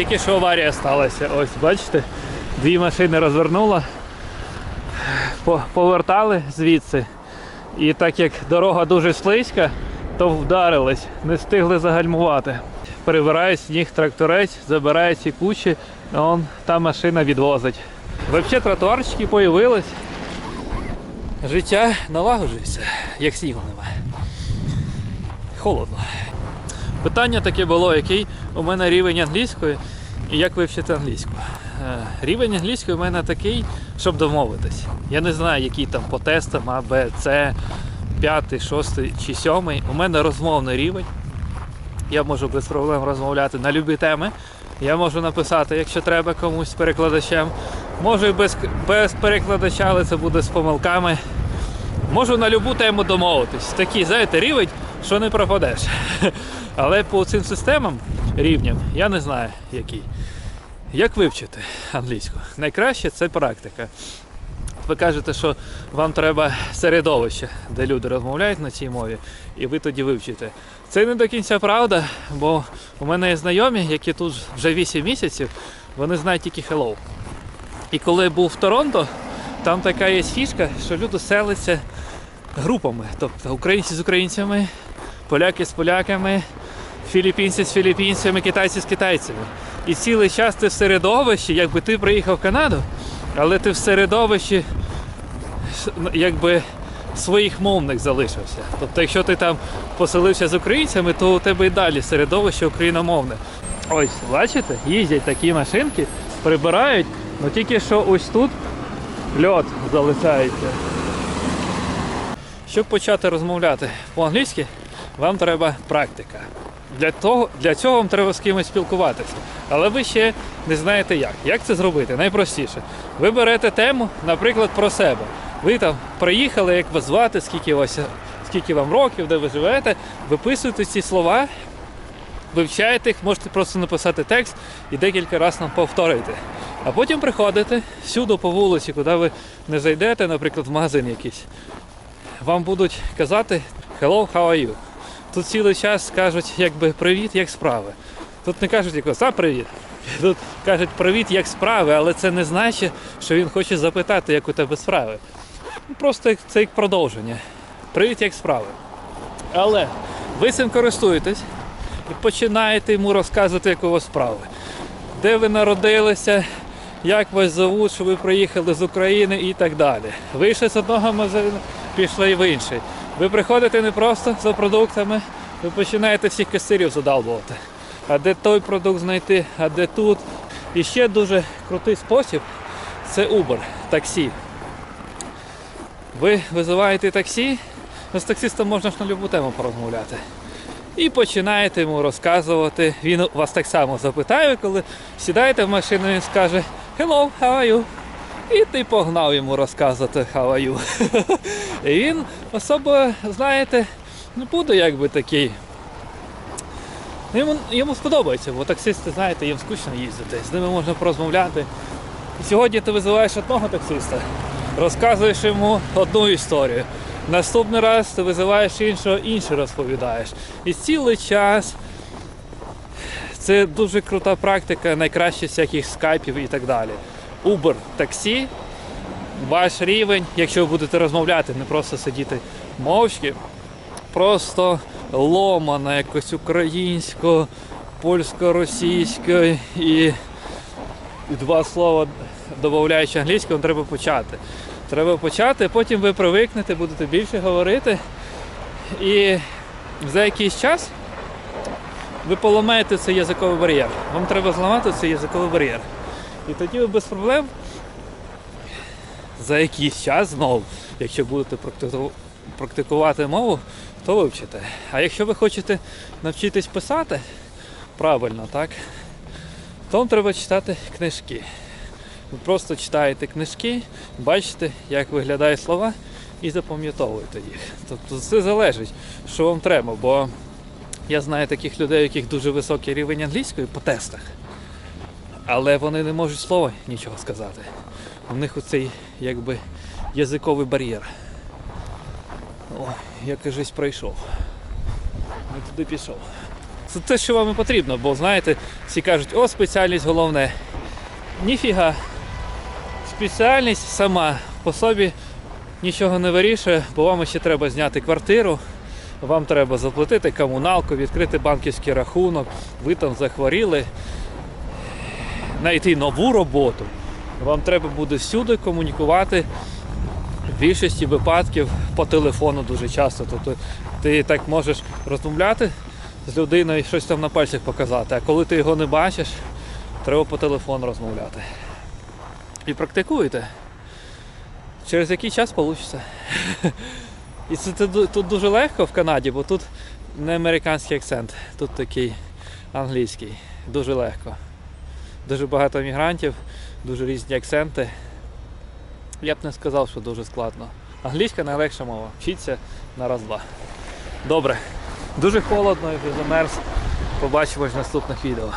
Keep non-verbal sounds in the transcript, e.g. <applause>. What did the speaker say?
тільки що аварія сталася. Ось, бачите, дві машини розвернула, повертали звідси. І так як дорога дуже слизька, то вдарились, не встигли загальмувати. Перебирає сніг тракторець, забирає ці кучі, а он та машина відвозить. Взагалі тротуарчики появились. Життя налагоджується, як снігу немає. Холодно. Питання таке було, який у мене рівень англійської і як вивчити англійську. Е, Рівень англійської у мене такий, щоб домовитись. Я не знаю, який там по тестам А, Б, С, 5, 6 чи 7. У мене розмовний рівень. Я можу без проблем розмовляти на любі теми. Я можу написати, якщо треба комусь перекладачем. Можу і без, без перекладача, але це буде з помилками. Можу на любу тему домовитись. Такий, знаєте, рівень, що не пропадеш. <laughs> Але по цим системам, рівням, я не знаю який. Як вивчити англійську? Найкраще це практика. Ви кажете, що вам треба середовище, де люди розмовляють на цій мові, і ви тоді вивчите. Це не до кінця правда, бо у мене є знайомі, які тут вже 8 місяців, вони знають тільки hello. І коли був в Торонто, там така є фішка, що люди селяться групами. Тобто українці з українцями, поляки з поляками, філіппінці з філіппінцями, китайці з китайцями. І цілий час ти в середовищі, якби ти приїхав в Канаду, але ти в середовищі ну, якби своїх мовних залишився. Тобто, якщо ти там поселився з українцями, то у тебе і далі середовище україномовне. Ось, бачите, їздять такі машинки, прибирають, але тільки що ось тут льот залишається. Щоб почати розмовляти по-англійськи, вам треба практика. Для, того, для цього вам треба з кимось спілкуватися. Але ви ще не знаєте як. Як це зробити? Найпростіше. Ви берете тему, наприклад, про себе. Ви там приїхали, як вас звати, скільки, вас, скільки вам років, де ви живете, виписуєте ці слова, вивчаєте їх, можете просто написати текст і декілька разів нам повторити. А потім приходите всюди по вулиці, куди ви не зайдете, наприклад, в магазин якийсь вам будуть казати Hello, how are you? Тут цілий час кажуть, якби привіт, як справи. Тут не кажуть якось, а привіт. <laughs> Тут кажуть привіт, як справи, але це не значить, що він хоче запитати, як у тебе справи. Просто це як продовження. Привіт, як справи. Але ви цим користуєтесь і починаєте йому розказувати, як у вас справи. Де ви народилися, як вас зовуть, що ви приїхали з України і так далі. Вийшли з одного магазину, пішли в інший. Ви приходите не просто за продуктами, ви починаєте всіх касирів задалбувати. А де той продукт знайти, а де тут. І ще дуже крутий спосіб це Uber, таксі. Ви визиваєте таксі, з таксистом можна ж на будь-яку тему порозмовляти. І починаєте йому розказувати. Він вас так само запитає, коли сідаєте в машину, він скаже Hello, how are you? І ти погнав йому розказувати you. <laughs> І він особо, знаєте, не буде якби такий. Ну, Йому, йому сподобається, бо таксисти, знаєте, їм скучно їздити, з ними можна порозмовляти. І сьогодні ти визиваєш одного таксиста, розказуєш йому одну історію. Наступний раз ти визиваєш іншого, інше розповідаєш. І цілий час це дуже крута практика, найкраще всяких скайпів і так далі. Uber, таксі, ваш рівень, якщо ви будете розмовляти, не просто сидіти мовчки, просто ломано якось українсько, польсько-російсько і, два слова додаючи англійською, треба почати. Треба почати, потім ви привикнете, будете більше говорити. І за якийсь час ви поламаєте цей язиковий бар'єр. Вам треба зламати цей язиковий бар'єр. І тоді ви без проблем за якийсь час знову, якщо будете практикувати мову, то вивчите. А якщо ви хочете навчитись писати правильно, так, то вам треба читати книжки. Ви просто читаєте книжки, бачите, як виглядають слова і запам'ятовуєте їх. Тобто це залежить, що вам треба, бо я знаю таких людей, у яких дуже високий рівень англійської по тестах, але вони не можуть слова нічого сказати. У них оцей якби язиковий бар'єр. О, я кажись пройшов. Не туди пішов. Це те, що вам і потрібно, бо знаєте, всі кажуть, о, спеціальність головне. Ніфіга. Спеціальність сама по собі нічого не вирішує, бо вам ще треба зняти квартиру, вам треба заплатити комуналку, відкрити банківський рахунок, ви там захворіли, знайти нову роботу. Вам треба буде всюди комунікувати в більшості випадків по телефону дуже часто. Тобто ти так можеш розмовляти з людиною і щось там на пальцях показати, а коли ти його не бачиш, треба по телефону розмовляти. І практикуйте. Через який час вийде. І це тут дуже легко в Канаді, бо тут не американський акцент, тут такий англійський. Дуже легко. Дуже багато мігрантів, дуже різні акценти. Я б не сказав, що дуже складно. Англійська найлегша мова. Вчіться на раз-два. Добре. Дуже холодно і вже замерз. Побачимось в наступних відео.